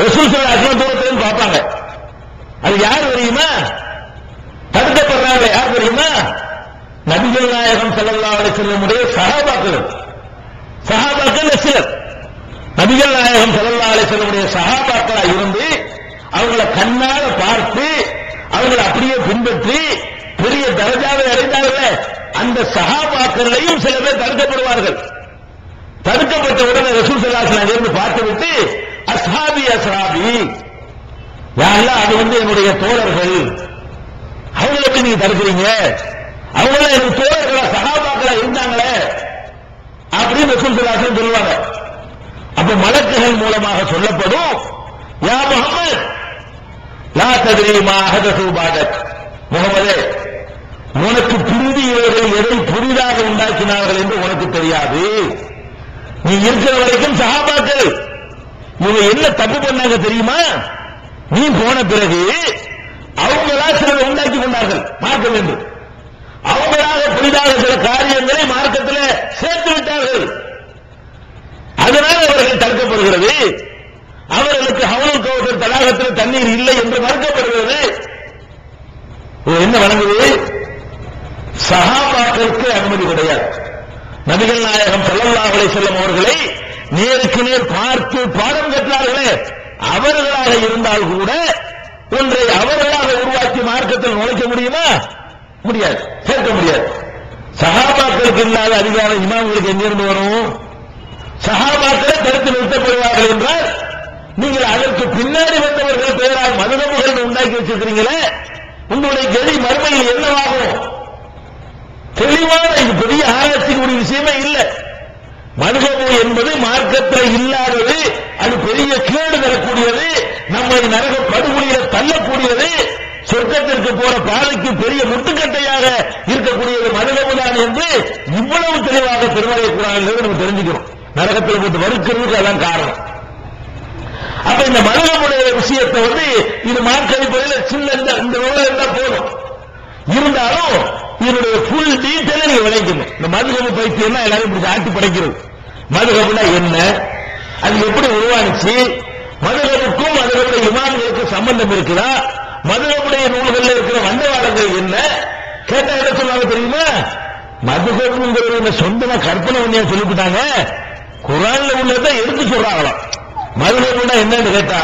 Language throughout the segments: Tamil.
ரசூல் சல்லாஹ் தூரத்திலும் பார்ப்பாங்க. அது யார் தெரியுமா? தடுக்கப்படுறாங்க யார் தெரியுமா? நபிகள் நாயகம் ஸல்லல்லாஹு அலைஹி சகாபாக்கள் சகாபாக்கள் சிலர். நபிகள் நாயகம் ஸல்லல்லாஹு அலைஹி சகாபாக்களா இருந்து அவங்கள கண்ணால பார்த்து அவங்களை அப்படியே பின்பற்றி பெரிய தரஜாவை அடைந்தார்கள். அந்த சகாபாக்களையும் சில பேர் தடுக்கப்படுவார்கள். தடுக்கப்பட்ட உடனே ரசூல் ஸல்லல்லாஹு அலைஹி பார்த்துவிட்டு அசாபி அசாபி யாரெல்லாம் அது வந்து என்னுடைய தோழர்கள். அவங்களுக்கு நீங்க தடுக்கிறீங்க அவங்கள எனக்கு தோழர்களா சகாபாக்களா இருந்தாங்களே. அப்படின்னு ரசூல் சொல்லுவாங்க. அப்ப மலக்குகள் மூலமாக சொல்லப்படும் யா முகமது லா தத்ரி மா ஹதசு பாதக். முகமதே உனக்கு பிந்தி இவர்கள் எதை புதிதாக உண்டாக்கினார்கள் என்று உனக்கு தெரியாது. நீ இருக்கிற வரைக்கும் சகாபாக்கள். இவங்க என்ன தப்பு பண்ணாங்க தெரியுமா? நீ போன பிறகு அவங்களா சிலர் உண்டாக்கி கொண்டார்கள். பார்க்க வேண்டும். அவங்களாக புதிதாக சில காரியங்களை மார்க்கத்தில் சேர்த்து விட்டார்கள். அதனால் அவர்கள் தடுக்கப்படுகிறது. அவர்களுக்கு ஹவுல் கவுசர் தடாகத்தில் தண்ணீர் இல்லை என்று மறுக்கப்படுகிறது. என்ன வழங்குது சகாபாக்களுக்கு அனுமதி கிடையாது. நபிகள் நாயகம் ஸல்லல்லாஹு செல்லும் அவர்களை நேருக்கு நேர் பார்த்து பாடம் கற்றார்களே அவர்களாக இருந்தால் கூட ஒன்றை அவர்களாக உருவாக்கி மார்க்கத்தில் நுழைக்க முடியுமா? முடியாது. சேர்க்க முடியாது. சகாபாக்களுக்கு இல்லாத அதிகாரம் இமாம்களுக்கு எங்கிருந்து வரும்? சகாபாக்களை தடுத்து நிறுத்தப்படுவார்கள் என்றால் நீங்கள் அதற்கு பின்னாடி வந்தவர்கள் பெயரால் மதுரமுகள் உண்டாக்கி வச்சிருக்கிறீங்களே உங்களுடைய கெதி மறுமையில் என்னவாகும்? தெளிவான இது பெரிய ஆராய்ச்சிக்குரிய விஷயமே இல்லை. மதுகபு என்பது மார்க்கத்தில் இல்லாதது அது பெரிய கேடு தரக்கூடியது நம்மை நரக படுகொலியில தள்ளக்கூடியது சொர்க்கத்திற்கு போற பாதைக்கு பெரிய முட்டுக்கட்டையாக இருக்கக்கூடியது மதுகவுதான் என்று இவ்வளவு தெளிவாக திருமலை கூடாது நம்ம தெரிஞ்சுக்கிறோம். நரகத்தில் போட்டு வறுக்கிறதுக்கு அதான் காரணம். அப்ப இந்த மதுகமுடைய விஷயத்தை வந்து இது மார்க்கடிப்படையில் சின்ன இந்த- உள்ள இருந்தா போதும். இருந்தாலும் இதனுடைய ஃபுல் டீட்டெயில் நீங்க விளைக்கணும் இந்த மதுகபு பைத்தியம்னா எல்லாரும் இப்படி ஆட்டி படைக்கிறது. மதுகபுனா என்ன? அது எப்படி உருவானுச்சு? மதுகபுக்கும் மதுகபுடைய இமாம்களுக்கும் சம்பந்தம் இருக்குதா? மதுகபுடைய நூல்களில் இருக்கிற வண்டவாளங்கள் என்ன? கேட்டா என்ன சொன்னாங்க தெரியுமா? மதுகபுங்கிறது சொந்தமா கற்பனை பண்ணியா சொல்லிவிட்டாங்க? குரான்ல உள்ளதை எடுத்து சொல்றாங்களாம். மதுகபுனா என்னன்னு கேட்டா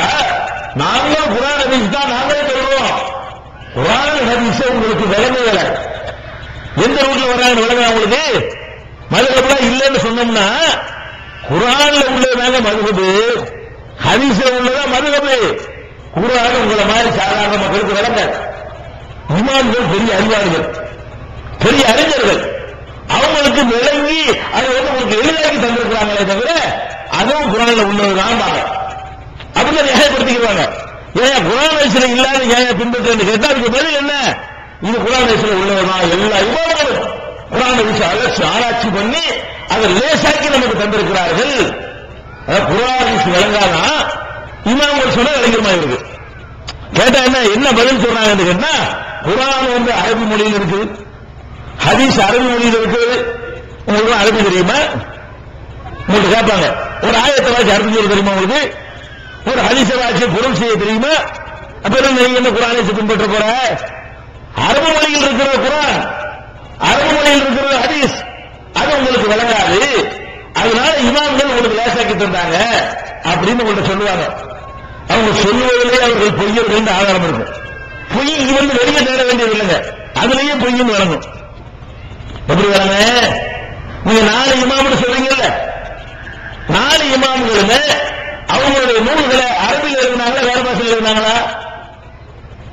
நாங்களும் குரான் ஹதீஸ் தான் நாங்களே சொல்றோம் குரான் ஹதீஸ் உங்களுக்கு விளங்குதல எந்த ரூட்ல வராங்க விளங்குதா உங்களுக்கு? மதுகபுலாம் இல்லைன்னு சொன்னோம்னா குரான்ல உள்ளதாங்க மதுகபு. ஹரிச உள்ளதா மதுகபு. குரான் உங்களை மாதிரி சாதாரண மக்களுக்கு விளங்க இமான்கள் பெரிய அறிவாளிகள் பெரிய அறிஞர்கள். அவங்களுக்கு விளங்கி அதை வந்து உங்களுக்கு எளிதாக்கி தந்திருக்கிறாங்களே தவிர அதுவும் குரான்ல உள்ளதுதான் அப்படின்னு நியாயப்படுத்திக்கிறாங்க. ஏன் குரான் வயசுல இல்லாத ஏன் பின்பற்று கேட்டா அதுக்கு பதில் என்ன? இது குரான் வயசுல உள்ளதுதான். எல்லா இமாம்களும் குரான் வயசு அலட்சி ஆராய்ச்சி பண்ணி அதை லேசாக்கி நமக்கு தந்திருக்கிறார்கள். அதாவது விளங்காதான் இமாம்கள் சொன்னா விளங்குமா இருக்கு கேட்டா என்ன என்ன பதில் சொல்றாங்கன்னு கேட்டா குரான் வந்து அரபு மொழியில் இருக்குது. ஹதீஸ் அரபு மொழியில் இருக்குது. உங்களுக்கு அரபி தெரியுமா? உங்களுக்கு கேட்பாங்க. ஒரு ஆயத்தை வாசி அரபு சொல்ல தெரியுமா உங்களுக்கு? ஒரு ஹதீச வாசி பொருள் செய்ய தெரியுமா? அப்புறம் நீங்க என்ன குரானை பின்பற்ற போற? அரபு மொழியில் இருக்கிற குரான் அரபு மொழியில் இருக்கிற ஹதீஸ். அது உங்களுக்கு விளங்காது. அதனால இமாம்கள் உங்களுக்கு லேசாக்கி தந்தாங்க அப்படின்னு உங்கள்கிட்ட சொல்லுவாங்க. அவங்க சொல்லுவதிலே அவர்கள் பொய்யர்கள் ஆதாரம் இருக்கும் பொய் இருந்து வெளியே தேட வேண்டியது இல்லைங்க அதுலயும் பொய்யும் வழங்கும் எப்படி வராங்க நீங்க நாலு இமாம்னு சொல்றீங்கல்ல? நாலு இமாம்களுமே அவங்களுடைய நூல்களை அரபில் எழுதினாங்களா வேற பாஷையில் எழுதினாங்களா?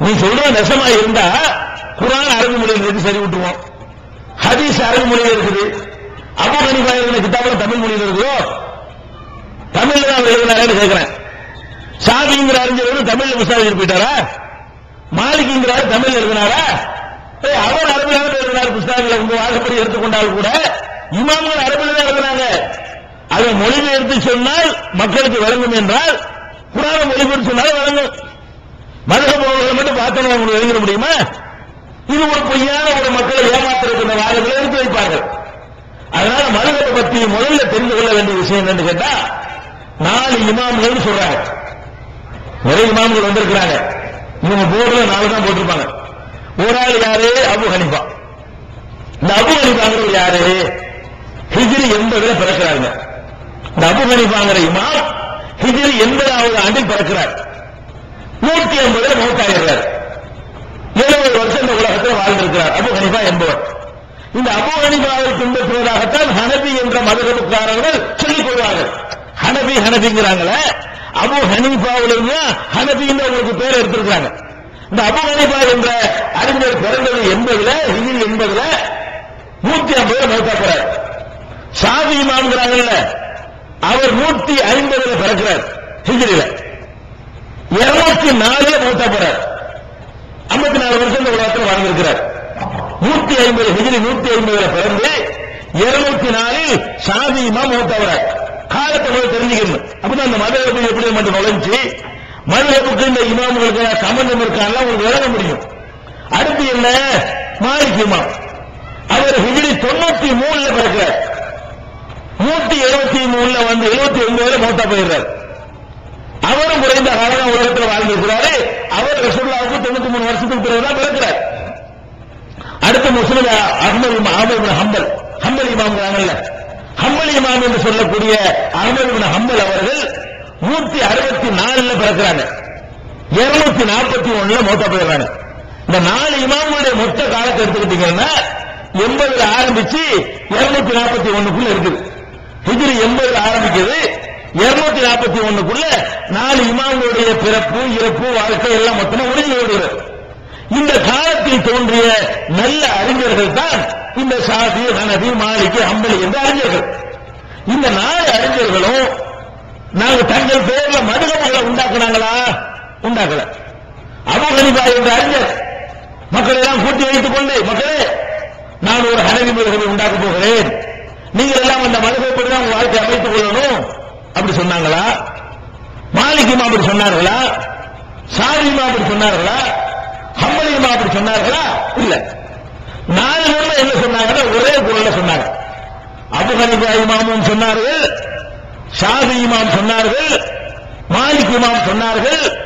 நீ சொல்ற நெசமா இருந்தா குரான் அரபு மொழியில் இருக்கு சரி விட்டுருவோம் ஹதீஸ் அரபு மொழியில் இருக்குது. அபு ஹனிஃபா எழுதின கிதாபுல தமிழ் மொழியில் இருக்குதோ தமிழ்ல அவர் எழுதினாரேன்னு கேட்கிறேன். சாதிங்கிற அறிஞர் தமிழ்ல முஸ்தாஜர் போயிட்டாரா? மாலிக்குங்கிறார் தமிழ் எழுதினாரா? ஏய், அவர் அருமையாக எழுதினார் புஸ்தகங்களை உங்க வாசப்படி எடுத்துக்கொண்டால் கூட இமாம்கள் அரபில தான் எழுதினாங்க. அதை மொழிபெயர்த்து சொன்னால் மக்களுக்கு விளங்கும் என்றால் குரான மொழிபெயர்த்து சொன்னால் விளங்கும் மதுரை மட்டும் பார்த்தோம் உங்களுக்கு எழுதிட முடியுமா? இது ஒரு பொய்யான ஒரு மக்களை ஏமாத்துறதுக்கு இந்த வாதங்களை எடுத்து வைப்பார்கள். அதனால மதுகத்தை பத்தி முதல்ல தெரிந்து கொள்ள வேண்டிய விஷயம் என்னன்னு கேட்டா நாலு இமாம்கள் சொல்றாங்க. நிறைய இமாம்கள் வந்திருக்கிறாங்க. இவங்க போர்டுல நாலு தான் போட்டிருப்பாங்க. ஒரு ஆள் யாரு? அபு ஹனிஃபா. இந்த அபு ஹனிஃபாங்கிறவர் யாரு? ஹிஜ்ரி எண்பதுல பிறக்கிறாங்க இந்த அபு ஹனிஃபாங்கிற இமாம் ஹிஜ்ரி எண்பதாவது ஆண்டில் பிறக்கிறார். நூற்றி ஐம்பதுல மௌத்தாகிறார் எழுபது வருஷம் இந்த உலகத்தில் வாழ்ந்திருக்கிறார். அபு ஹனிஃபா என்பவர் இந்த அபு ஹனிபாவை பின்பற்றுவதாகத்தான் ஹனபி என்ற மதகத்துக்காரர்கள் சொல்லிக் கொள்வார்கள். ஹனபி ஹனபிங்கிறாங்களே. அபு ஹனீஃபாவிலிருந்து ஹனபின்னு அவங்களுக்கு பேர் எடுத்திருக்காங்க இந்த அபு ஹனீஃபா என்ற அறிஞர் பிறந்தது எண்பதுல ஹிஜ்ரி எண்பதுல நூத்தி ஐம்பதுல மௌத்தாக்குறார் சாதி இமாம்ங்கிறாங்கல்ல அவர் நூத்தி ஐம்பதுல பிறக்கிறார் ஹிஜிரியில. இருநூத்தி நாலுல மௌத்தா போறார் ஐம்பத்தி நாலு வருஷம் இந்த உலகத்தில் வாழ்ந்திருக்கிறார். நூத்தி ஐம்பது ஹிஜிரி நூத்தி ஐம்பதுல பிறந்து இருநூத்தி நாலில் சாதி இமாம் மௌத்தாகிறார் காலத்தை போய் தெரிஞ்சுக்கணும். அப்பதான் அந்த மதகபு எப்படி மட்டும் நுழைஞ்சு மதகபுக்கு இந்த இமாம்களுக்கு சம்பந்தம் இருக்காங்க உங்களுக்கு விளங்க முடியும். அடுத்து என்ன? மாலிக் இமாம். அவர் ஹிஜிரி தொண்ணூத்தி மூணுல பிறக்கிறார். நூத்தி எழுபத்தி மூணுல வந்து எழுபத்தி ஒன்பதுல மூத்தா போயிடுறார். அவரும் குறைந்த காலம் உலகத்தில் வாழ்ந்திருக்கிறாரு. அவர் ரசூல்லாவுக்கு தொண்ணூத்தி மூணு வருஷத்துக்கு பிறகுதான் பிறக்கிறார். அடுத்த முஸ்லிம் அகமது அகமது ஹம்பல். ஹம்பல் இமாம்ங்கிறாங்கல்ல ஹம்பல் இமாம் என்று சொல்லக்கூடிய அகமது ஹம்பல் அவர்கள் நூத்தி அறுபத்தி நாலுல பிறக்கிறாங்க. இருநூத்தி நாற்பத்தி ஒண்ணுல மூத்த போயிடுறாங்க இந்த நாலு இமாமுடைய மொத்த காலத்தை எடுத்துக்கிட்டீங்கன்னா எண்பதுல ஆரம்பிச்சு இருநூத்தி நாற்பத்தி ஒண்ணுக்குள்ள இருக்குது. ஹிஜ்ரி எண்பதுல ஆரம்பிக்குது. இருநூத்தி நாற்பத்தி ஒண்ணுக்குள்ள நாலு இமாம்களுடைய பிறப்பு இறப்பு வாழ்க்கை எல்லாம் மொத்தமா ஒடுங்கி விடுகிறது இந்த காலத்தில் தோன்றிய நல்ல அறிஞர்கள் தான் இந்த சாதி ஹனபி மாளிகை அம்பலி என்ற அறிஞர்கள். இந்த நாலு அறிஞர்களும் நாங்க தங்கள் பேர்ல மதுகமகளை உண்டாக்குனாங்களா? உண்டாக்கல. அபு ஹனிபா என்ற அறிஞர். மக்களை எல்லாம் கூட்டி வைத்துக் கொண்டு மக்களே நான் ஒரு ஹனவி மதுகமை உண்டாக்க போகிறேன். நீங்கள் எல்லாம் அந்த மதுகைப்படி தான் உங்க வாழ்க்கை அமைத்துக் கொள்ளணும். அப்படி சொன்னாங்களா? மாலிகிமா அப்படி சொன்னார்களா? சாதியும் அப்படி சொன்னார்களா? ஹம்பலிமா அப்படி சொன்னார்களா? இல்ல. நாலு பேர்ல என்ன சொன்னாங்கன்னா ஒரே குரல்ல சொன்னாங்க. அபு ஹனிஃபா இமாமும் சொன்னார்கள். ஷாதி இமாம் சொன்னார்கள். மாலிக் இமாம் சொன்னார்கள்.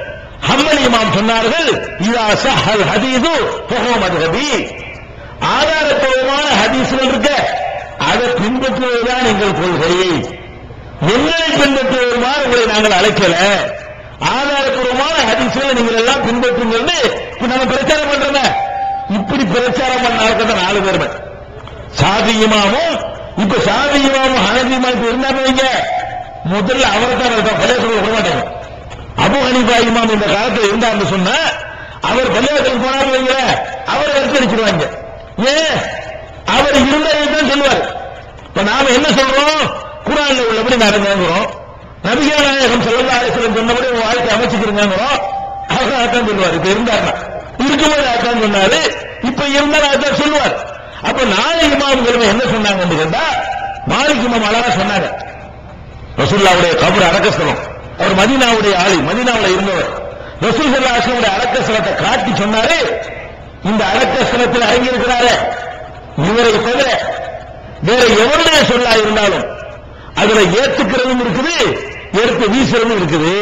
ஹம்பல் இமாம் சொன்னார்கள். இதா சஹல் ஹதீது ஃபஹோ ஹபி ஆதாரப்பூர்வமான ஹதீஸ்கள் இருக்க. அதை பின்பற்றுவதுதான் எங்கள் கொள்கை. எங்களை பின்பற்றுவதுமாறு உங்களை நாங்கள் அழைக்கல. ஆதாரப்பூர்வமான ஹதீஸ்களை நீங்கள் எல்லாம் பின்பற்றுங்கள்னு இப்ப நம்ம பிரச்சாரம் பண்றோமே? இப்படி பிரச்சாரம் பண்ண நாலு பேருமே. சாதி இமாமும் இப்ப சாதி இமாமும் ஹனபி இமாம் இப்ப இருந்தாங்க வைங்க முதல்ல அவரை தான் இருப்பான் பள்ளியாசல் விட மாட்டாங்க அபு ஹனிபா இமாம் இந்த காலத்தில் இருந்தார்னு சொன்னா அவர் பள்ளியாசல் போனாரு வைங்க அவரை எடுத்தடிச்சிருவாங்க ஏன்? அவர் இருந்ததை தான் சொல்லுவார். இப்ப நாம என்ன சொல்றோம்? குரான்ல உள்ளபடி நடங்கிறோம் நபிகா நாயகம் செல்லல்லா அலிஸ்லம் சொன்னபடி உங்க வாழ்க்கை அமைச்சுக்கிறோங்கிறோம் அவர் அதான் சொல்லுவார் இப்ப இருந்தார்னா இருக்கும்போது அதான் சொன்னாரு இப்ப இருந்தாலும் அதான் சொல்லுவார் அப்ப நாளை இமாம்கள் என்ன சொன்னாங்கன்னு கேட்டா மாலிக் இமாம் அழகா சொன்னாங்க. ரசூல்லாவுடைய கபர் அடக்கஸ்தலம். அவர் மதீனாவுடைய ஆளி மதீனாவுல இருந்தவர். ரசூல் சல்லாஹுடைய அடக்கஸ்தலத்தை காட்டி சொன்னாரு இந்த அடக்கஸ்தலத்தில் அடங்கியிருக்கிறாரே. இவரை தவிர வேற எவருடைய சொல்லா இருந்தாலும் அதுல ஏத்துக்கிறதும் இருக்குது எடுத்து வீசுறதும் இருக்குது.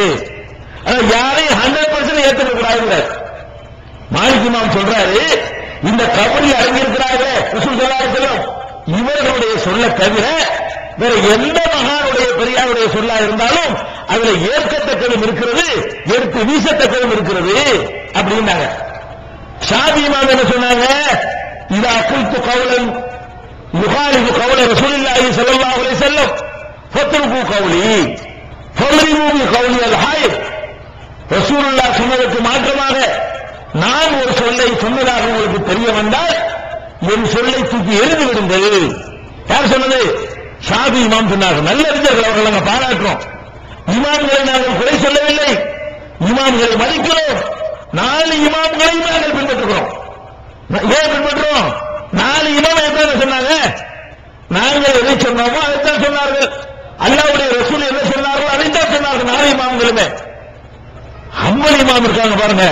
ஆனா யாரையும் ஹண்ட்ரட் பர்சன்ட் ஏத்துக்க கூடாது மாணிக்குமாம் சொல்றாரு இந்த கபரில் அடங்கியிருக்கிறாரே ரசூல் சல்லாஹுலம் இவர்களுடைய சொல்ல தவிர வேற எந்த மகானுடைய பெரியாருடைய சொல்லா இருந்தாலும் அதுல ஏற்கத்தக்கதும் இருக்கிறது எடுத்து வீசத்தக்கதும் இருக்கிறது அப்படின்னாங்க. ஷாதி என்ன சொன்னாங்க? இது அக்குல்து கவுலன் முகாலிபு கவுல ரசூலில்லாஹி செல்லும் செல்லும் வஸல்லம் கவுலி. ஃபம்ரிமு கவுலி ஹாய் ஹாயிப் சொன்னதற்கு மாற்றமாக நான் ஒரு சொல்லை சொன்னதாக உங்களுக்கு தெரிய வந்தால் என் சொல்லை தூக்கி எரிந்து விடுங்கள். யார் சொன்னது? சாதி இமாம் சொன்னார்கள். நல்ல அறிஞர்கள் அவர்கள் நாங்கள் பாராட்டுறோம். இமாம்களை நாங்கள் குறை சொல்லவில்லை. இமாம்களை மதிக்கிறோம். நாலு இமாம்களையும் நாங்கள் பின்பற்றுகிறோம். ஏன் பின்பற்றுறோம் நாலு இமாம் என்ன சொன்னாங்க? நாங்கள் எதை சொன்னோமோ அதைத்தான் சொன்னார்கள். அல்லாவுடைய ரசூல் என்ன சொன்னார்கள் அதைத்தான் சொன்னார்கள். நாளை மாமங்களுமே ஹம்பல் இமாம் இருக்காங்க பாருங்க.